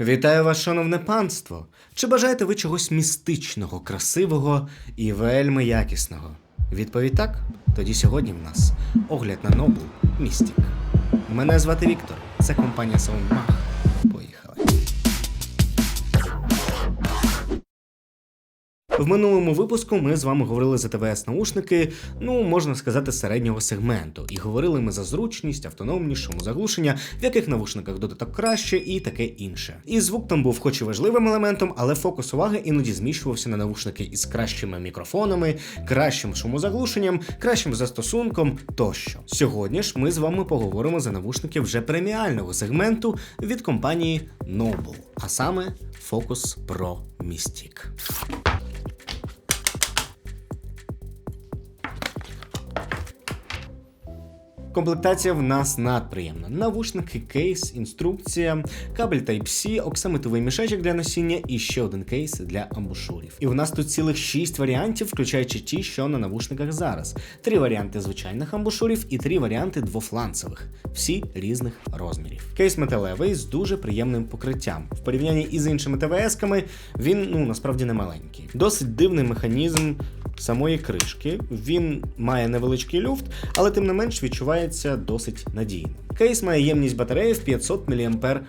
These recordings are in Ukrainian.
Вітаю вас, шановне панство! Чи бажаєте ви чогось містичного, красивого і вельми якісного? Відповідь так? Тоді сьогодні в нас огляд на Нобл Містік. Мене звати Віктор, це компанія Soundmag. В минулому випуску ми з вами говорили за ТВС наушники, ну можна сказати, середнього сегменту, і говорили ми за зручність, автономність, шумозаглушення, в яких навушниках додаток краще і таке інше. І звук там був, хоч і важливим елементом, але фокус уваги іноді зміщувався на навушники із кращими мікрофонами, кращим шумозаглушенням, кращим застосунком тощо. Сьогодні ж ми з вами поговоримо за навушники вже преміального сегменту від компанії Noble, а саме Focus Pro Mystic. Комплектація в нас надприємна. Навушники, кейс, інструкція, кабель Type-C, оксамитовий мішечок для носіння і ще один кейс для амбушурів. І в нас тут цілих 6 варіантів, включаючи ті, що на навушниках зараз. Три варіанти звичайних амбушурів і три варіанти двофланцевих, всі різних розмірів. Кейс металевий з дуже приємним покриттям. В порівнянні із іншими ТВС-ками він ну насправді не маленький. Досить дивний механізм самої кришки. Він має невеличкий люфт, але тим не менш відчувається досить надійно. Кейс має ємність батареї в 500 мАч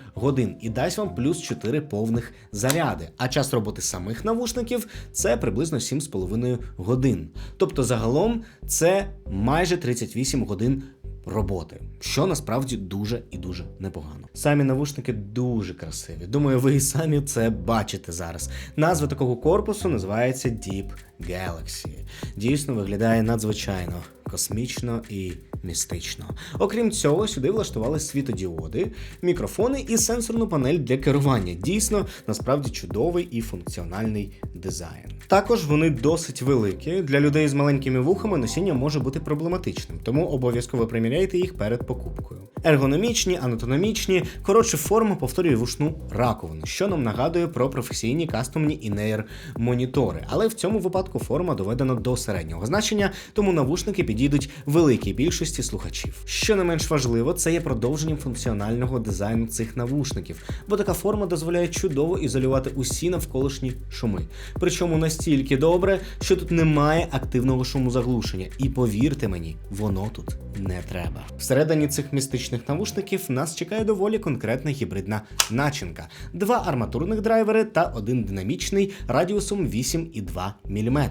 і дасть вам плюс 4 повних заряди. А час роботи самих навушників це приблизно 7,5 годин. Тобто загалом це майже 38 годин роботи, що насправді дуже і дуже непогано. Самі навушники дуже красиві. Думаю, ви і самі це бачите зараз. Назва такого корпусу називається Deep Galaxy. Дійсно виглядає надзвичайно космічно і містично. Окрім цього, сюди влаштували світодіоди, мікрофони і сенсорну панель для керування. Дійсно, насправді чудовий і функціональний дизайн. Також вони досить великі. Для людей з маленькими вухами носіння може бути проблематичним, тому обов'язково приміряйте їх перед покупкою. Ергономічні, анатомічні, коротше, форма повторює вушну раковину, що нам нагадує про професійні кастомні інеєр монітори. Але в цьому випадку форма доведена до середнього значення, тому навушники підійдуть великій більшості слухачів. Що не менш важливо, це є продовженням функціонального дизайну цих навушників, бо така форма дозволяє чудово ізолювати усі навколишні шуми. Причому настільки добре, що тут немає активного шумозаглушення. І повірте мені, воно тут не треба. Всередині цих містичних навушників нас чекає доволі конкретна гібридна начинка: два арматурних драйвери та один динамічний радіусом 8,2 мм.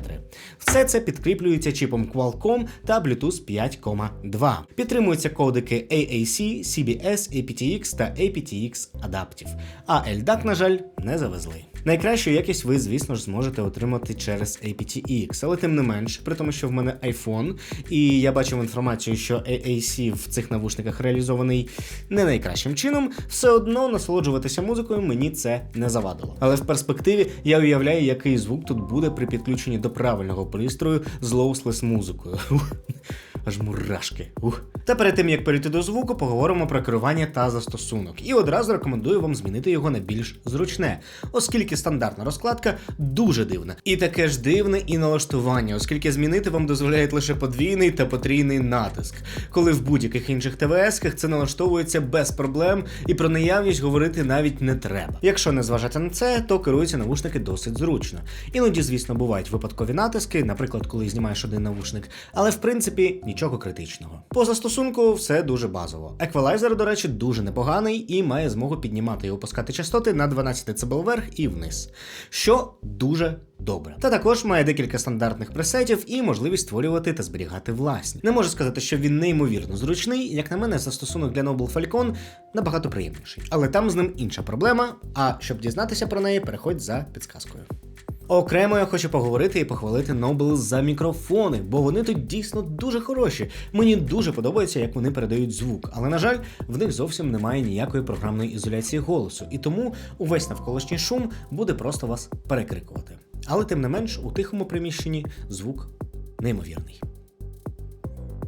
Все це підкріплюється чіпом Qualcomm та Bluetooth 5,2. Підтримуються кодики AAC, CBS, aptX та aptX адаптів. А LDAC, на жаль, не завезли. Найкращу якість ви, звісно ж, зможете отримати через aptX, але тим не менш, при тому, що в мене iPhone, і я бачив інформацію, що AAC в цих навушниках реалізований не найкращим чином, все одно насолоджуватися музикою мені це не завадило. Але в перспективі я уявляю, який звук тут буде при підключенні до правильного пристрою з лоуслес музикою. Аж мурашки. Ух. Та перед тим як перейти до звуку, поговоримо про керування та застосунок. І одразу рекомендую вам змінити його на більш зручне, оскільки стандартна розкладка дуже дивна. І таке ж дивне і налаштування, оскільки змінити вам дозволяють лише подвійний та потрійний натиск, коли в будь-яких інших ТВС-ках це налаштовується без проблем, і про наявність говорити навіть не треба. Якщо не зважати на це, то керуються навушники досить зручно. Іноді, звісно, бувають випадкові натиски, наприклад, коли знімаєш один навушник, але в принципі нічого критичного. По застосунку все дуже базово. Еквалайзер, до речі, дуже непоганий і має змогу піднімати і опускати частоти на 12 дБ вверх і вниз, що дуже добре. Та також має декілька стандартних пресетів і можливість створювати та зберігати власні. Не можу сказати, що він неймовірно зручний. Як на мене, застосунок для Noble Falcon набагато приємніший. Але там з ним інша проблема. А щоб дізнатися про неї, переходь за підсказкою. Окремо я хочу поговорити і похвалити Noble за мікрофони, бо вони тут дійсно дуже хороші. Мені дуже подобається, як вони передають звук, але на жаль, в них зовсім немає ніякої програмної ізоляції голосу, і тому увесь навколишній шум буде просто вас перекрикувати. Але тим не менш, у тихому приміщенні звук неймовірний.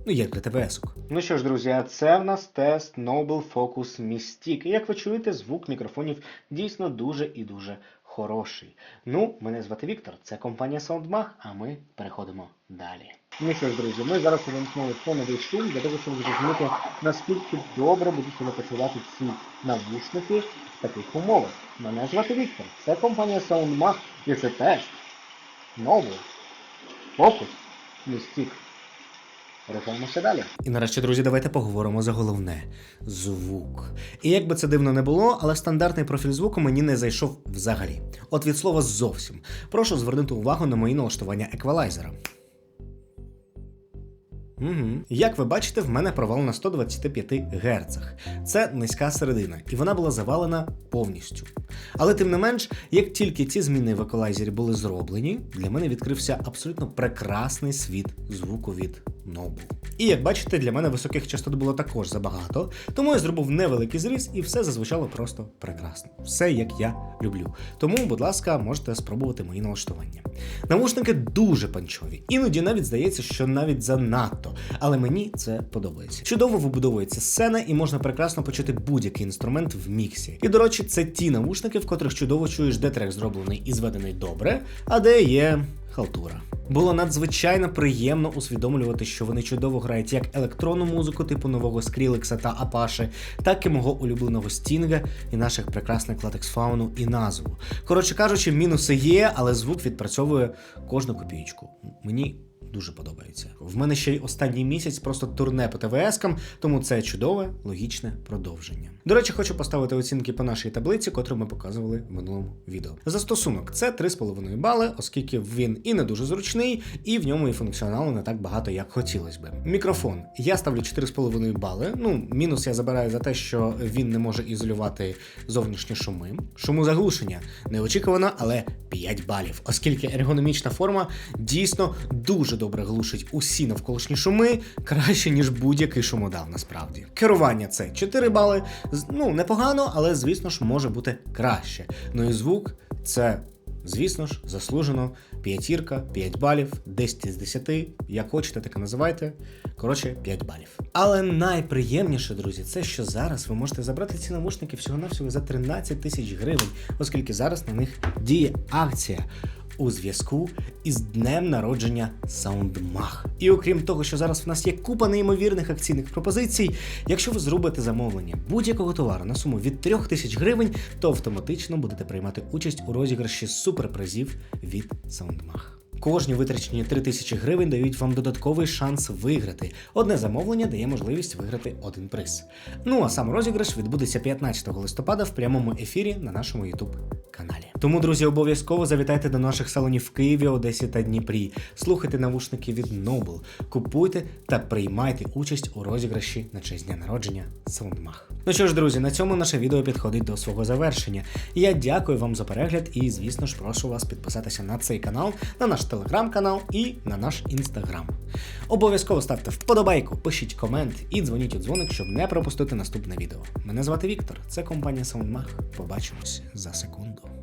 Ну, як для ТВС-ок. Ну що ж, друзі, це в нас тест Noble Focus Mystic. І як ви чуєте, звук мікрофонів дійсно дуже і дуже хороший. Ну, мене звати Віктор, це компанія SoundMag, а ми переходимо далі. Ну що ж, друзі, ми зараз увімкнули фоновий шум для того, щоб зрозуміти, наскільки добре будуть себе почувати ці навушники в таких умовах. Мене звати Віктор, це компанія SoundMag і це тест. Новий. Фокус. Містік. Рухаємося далі. І нарешті, друзі, давайте поговоримо за головне звук. І як би це дивно не було, але стандартний профіль звуку мені не зайшов взагалі. От від слова зовсім. Прошу звернути увагу на мої налаштування еквалайзера. Угу. Як ви бачите, в мене провал на 125 Гц. Це низька середина, і вона була завалена повністю. Але тим не менш, як тільки ці зміни в еквалайзері були зроблені, для мене відкрився абсолютно прекрасний світ звуку від Noble. І як бачите, для мене високих частот було також забагато, тому я зробив невеликий зріз і все зазвучало просто прекрасно. Все як я люблю. Тому, будь ласка, можете спробувати мої налаштування. Навушники дуже панчові, іноді навіть здається, що навіть занадто, але мені це подобається. Чудово вибудовується сцена і можна прекрасно почути будь-який інструмент в міксі. І до речі, це ті навушники, в котрих чудово чуєш, де трек зроблений і зведений добре, а де є халтура. Було надзвичайно приємно усвідомлювати, що вони чудово грають як електронну музику, типу нового Скрілекса та Апаши, так і мого улюбленого Стінга і наших прекрасних латексфауну і назву. Коротше кажучи, мінуси є, але звук відпрацьовує кожну копійку. Мені дуже подобається. В мене ще й останній місяць просто турне по ТВСкам, тому це чудове, логічне продовження. До речі, хочу поставити оцінки по нашій таблиці, котру ми показували в минулому відео. Застосунок це 3,5 бали, оскільки він і не дуже зручний, і в ньому і функціоналу не так багато, як хотілося би. Мікрофон я ставлю 4,5 бали. Ну, мінус я забираю за те, що він не може ізолювати зовнішні шуми. Шумозаглушення неочікувано, але 5 балів, оскільки ергономічна форма дійсно дуже добре глушить усі навколишні шуми, краще ніж будь-який шумодав. Насправді керування це 4 бали. Ну непогано, але звісно ж може бути краще. Ну і звук це. Звісно ж, заслужено п'ятірка, 5 балів, 10 з 10, як хочете, так і називайте. Коротше, 5 балів. Але найприємніше, друзі, це що зараз ви можете забрати ці навушники всього-навсього за 13 тисяч гривень, оскільки зараз на них діє акція у зв'язку із днем народження SoundMag. І окрім того, що зараз в нас є купа неймовірних акційних пропозицій, якщо ви зробите замовлення будь-якого товару на суму від 3 тисяч гривень, то автоматично будете приймати участь у розіграші суперпризів від SoundMag. Кожні витрачені 3 тисячі гривень дають вам додатковий шанс виграти. Одне замовлення дає можливість виграти один приз. Ну а сам розіграш відбудеться 15 листопада в прямому ефірі на нашому YouTube каналі. Тому, друзі, обов'язково завітайте до наших салонів в Києві, Одесі та Дніпрі. Слухайте навушники від Noble, купуйте та приймайте участь у розіграші на честь дня народження SoundMag. Ну що ж, друзі, на цьому наше відео підходить до свого завершення. Я дякую вам за перегляд і, звісно ж, прошу вас підписатися на цей канал, на наш телеграм-канал і на наш інстаграм. Обов'язково ставте вподобайку, пишіть комент і дзвоніть у дзвоник, щоб не пропустити наступне відео. Мене звати Віктор, це компанія SoundMag. Побачимось за секунду.